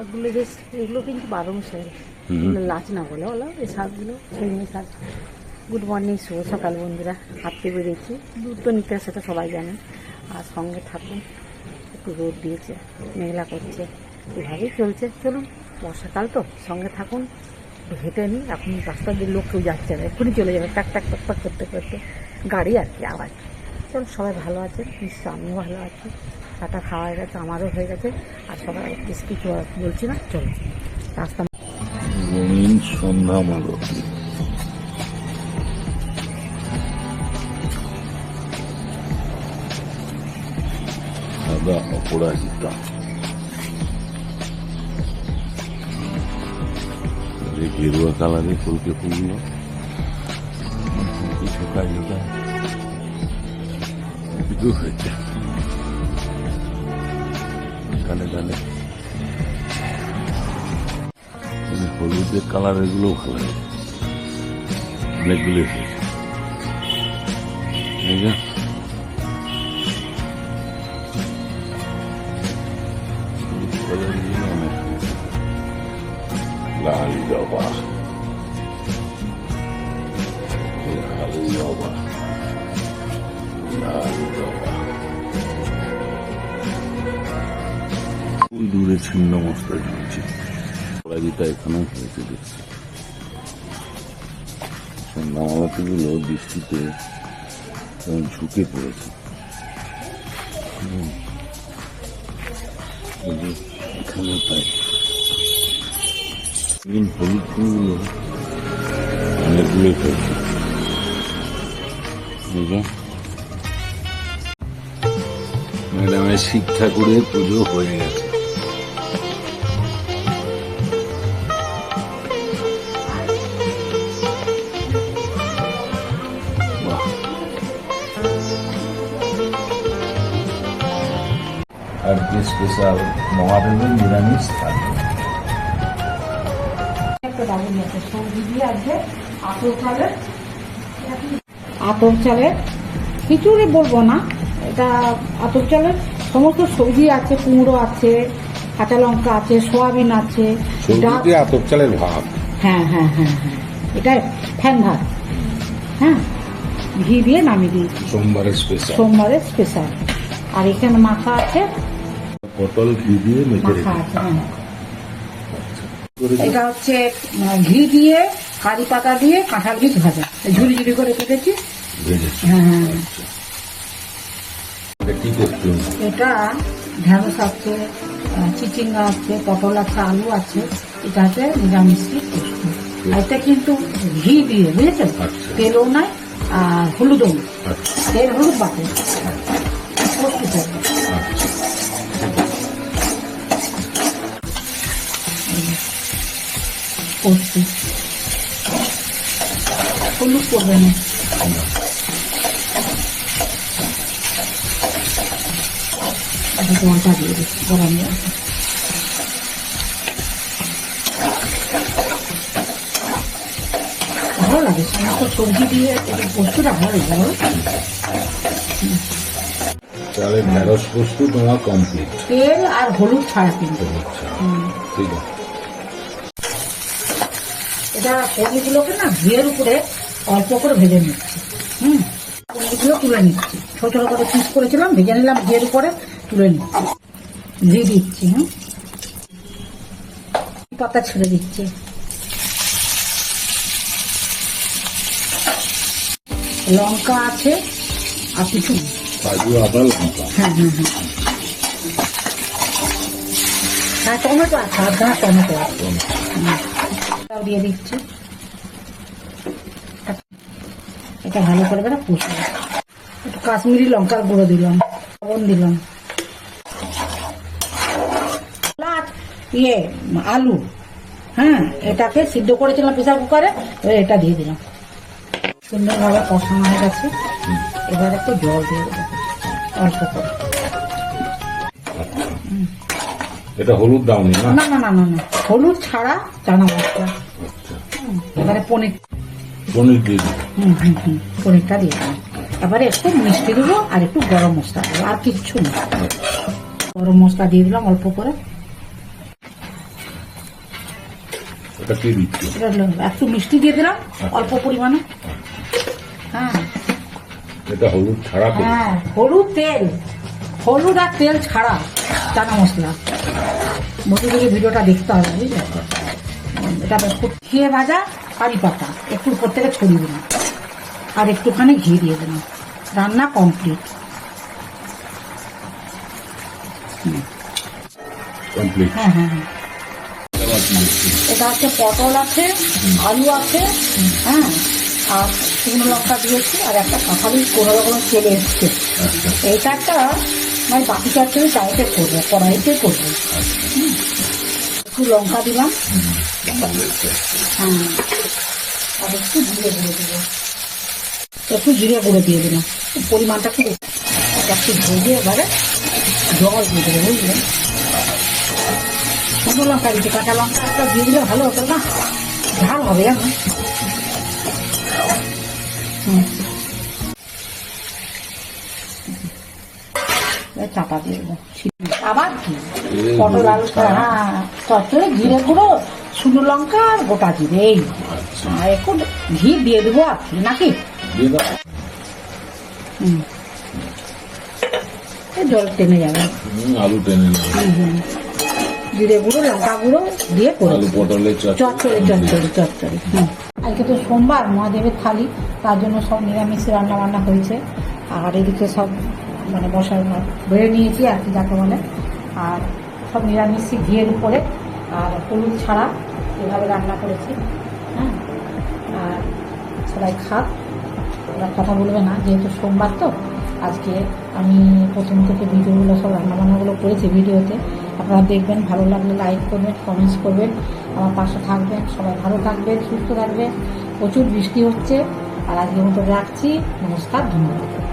শাকগুলো বেশ এগুলো কিন্তু বারো মাসের। লাচ না বলে বলো এই শাকগুলো সেই শাক। গুড মর্নিং শুভ সকাল বন্ধুরা। হাঁটতে বেরিয়েছি দুধ তো নিতে সেটা সবাই জানে। আর সঙ্গে থাকুন একটু রোদ দিয়েছে মেঘলা করছে। এভাবেই চলছে। চলুন বর্ষাকাল তো সঙ্গে থাকুন। হেঁটে নিই এখন রাস্তা দিয়ে লোক কেউ যাচ্ছে না এক্ষুনি চলে যাবে। টাক টাক টাক টাক করতে করতে গাড়ি আর কি আওয়াজ। চল সবাই ভালো আছে নিশ্চয় আমিও ভালো আছি। চাটা খাওয়া হয়ে গেছে, আমারও হয়ে গেছে। আর সবাই বেশ কিছু বলছি না, চল। রাস্তা গেরুয়া কালারের ফুলকে ফুলগুলো কিছু কাজ ওটা এদিকেও হয়েছে গানে গানে এই হলুদের কালার এগুলো ভালো লাগে অনেকগুলো হয়েছে এই যে হলুদ কালারগুলো অনেক হয়েছে। লাল জবা লাল জবা লাল ছিন্ন মস্তা ঝুলছে পরাজিতা এখানেও হয়েছে দেখছি সন্ধ্যামালাতিগুলো বৃষ্টিতে ঝুঁকে পড়েছে হলুদ ফুলগুলো অনেকগুলো হয়েছে ম্যাডামের শিব ঠাকুরের পুজো হয়ে গেছে আজকে স্পেশাল মহাদেবের নিরামিষ থাকবে আতর চালের আতর খিচুড়ি বলব না এটা আতর চালের সমস্ত সবজি আছে কুমড়ো আছে কাঁচা লঙ্কা আছে সোয়াবিন আছে সবজিতে চালের ভাব। হ্যাঁ হ্যাঁ হ্যাঁ হ্যাঁ। এটা ফ্যান ভাত। হ্যাঁ ঘি দিয়ে নামিয়ে দিয়েছি। সোমবারের স্পেশাল সোমবারের স্পেশাল আর এখানে মাখা আছে পটল ঘি দিয়ে মেখে রেখে হ্যাঁ এটা হচ্ছে ঘি দিয়ে কারি পাতা দিয়ে কাঁঠাল বীজ ভাজা। ঝুড়ি ঝুড়ি করে কেটেছি। হ্যাঁ হ্যাঁ। এটা হবে? এটা ঢেঁড়স আছে চিচিঙ্গা আছে পটল আছে আলু আছে এটা হচ্ছে নিরামিষ। এটা কিন্তু ঘি দিয়ে বুঝেছেন? আচ্ছা। তেলও নাই আর হলুদও আচ্ছা। তেল হলুদ বাটে পোস্ত হলুদ করবে না জলটা দিয়ে দিচ্ছি গরম জলটা ভালো লাগে সমস্ত সবজি দিয়ে পোস্তটা ভালো লাগে? তাহলে ঢেঁড়স বস্তু তোমার কমপ্লিট তেল আর হলুদ ছাড়া কিন্তু ঠিক আছে এটা পনিরগুলোকে না ঘিয়ের উপরে অল্প করে ভেজে নিচ্ছি। হুম? পনিরগুলো তুলে নিচ্ছি। ছোট ছোট করে পিস করেছিলাম ভেজে নিলাম ঘিয়ের উপরে তুলে নিচ্ছি। ঘি দিচ্ছি হুম? পাতা ছেড়ে দিচ্ছি। লঙ্কা আছে আর কিছু কাজু আদা লঙ্কা। হ্যাঁ হ্যাঁ হ্যাঁ। হ্যাঁ টমেটো আছে আর টমেটো আছে। দিয়ে দিচ্ছি। এটা ভালো করে একটু কাশ্মীরি লঙ্কার গুঁড়ো দিলাম, লবণ দিলাম। ইয়ে আলু হ্যাঁ এটাকে সিদ্ধ করেছিলাম প্রেসার কুকারে এবার এটা দিয়ে দিলাম। সুন্দরভাবে কষানো হয়ে গেছে। এবার একটু জল দিয়ে দেবো, অল্প করে। এটা হলুদ দাওনি না? না না না না না। হলুদ ছাড়া চানা মশলা। আচ্ছা। এবারে পনির। পনির দিয়ে দিই হুম হুম হুম পনিরটা দিয়ে দিলাম এবারে একটু মিষ্টি দেবো আর একটু গরম মশলা দেবো আর কিচ্ছু না। গরম মশলা দিয়ে দিলাম অল্প করে। একটু মিষ্টি দিয়ে দিলাম অল্প পরিমাণে। হ্যাঁ। এটা হলুদ ছাড়া হ্যাঁ হলুদ তেল। হলুদ আর তেল ছাড়া চানা মশলা থেকে ভিডিওটা দেখতে হবে বুঝলে? এটা খেয়ে ভাজা কারি পাতা একটু উপর থেকে ছড়িয়ে দিলাম আর একটুখানি ঘি দিয়ে দিলাম রান্না কমপ্লিট হ্যাঁ হ্যাঁ হ্যাঁ। এটা হচ্ছে পটল আছে আলু আছে হ্যাঁ? আর শুকনো লঙ্কা দিয়েছি আর একটা কাঁঠালি কোনো রকমের চলে এসছে। এইটা একটা মানে বাকি চচ্চড়ি চাইতে করব, কড়াইতে করব। একটু লঙ্কা দিলাম। হ্যাঁ। আর একটু জিরে গুঁড়ো দেবো। একটু জিরে গুঁড়ো দিয়ে দিলাম। পরিমাণটা খুব একটু ভেজে এবারে জল দিয়ে দেবো বুঝলেন শুকনো লঙ্কা দিচ্ছি কাঁচা লঙ্কা একটা দিয়ে দিলে ভালো হতো না? ঝাল হবে, জানো? হুম। চাপা দিয়ে দেবো। আবার কি? পটল আলু। হ্যাঁ চচ্চড়ে জিরে গুঁড়ো শুকনো লঙ্কা আর গোটা জিরে এই। আচ্ছা। আর একটু ঘি দিয়ে দেবো আর কি নাকি? হুম। জল টেনে যাবে। হুম, আলু টেনে জিরে গুঁড়ো লঙ্কা গুঁড়ো দিয়ে করে পটলের চচ্চড়ি। চচ্চড়ি চচ্চড়ি হুম। আজকে তো সোমবার মহাদেবের থালি তার জন্য সব নিরামিষ রান্না বান্না হয়েছে। আর এদিকে সব মানে ভাত বেড়ে নিয়েছি আর কি, যাকে বলে। আর সব নিরামিষই ঘিয়ের উপরে। আর হলুদ ছাড়া এভাবে রান্না করেছি। হ্যাঁ? আর সবাই খাক। ওরা কথা বলবে না, যেহেতু সোমবার তো। আজকে আমি প্রথম থেকে ভিডিওগুলো সব রান্নাবান্নাগুলো করেছি ভিডিওতে। আপনারা দেখবেন, ভালো লাগলে লাইক করবেন কমেন্টস করবেন। আমার পাশে থাকবেন, সবাই ভালো থাকবেন, সুস্থ থাকবেন। প্রচুর বৃষ্টি হচ্ছে। আর আজকের মতো রাখছি। নমস্কার, ধন্যবাদ।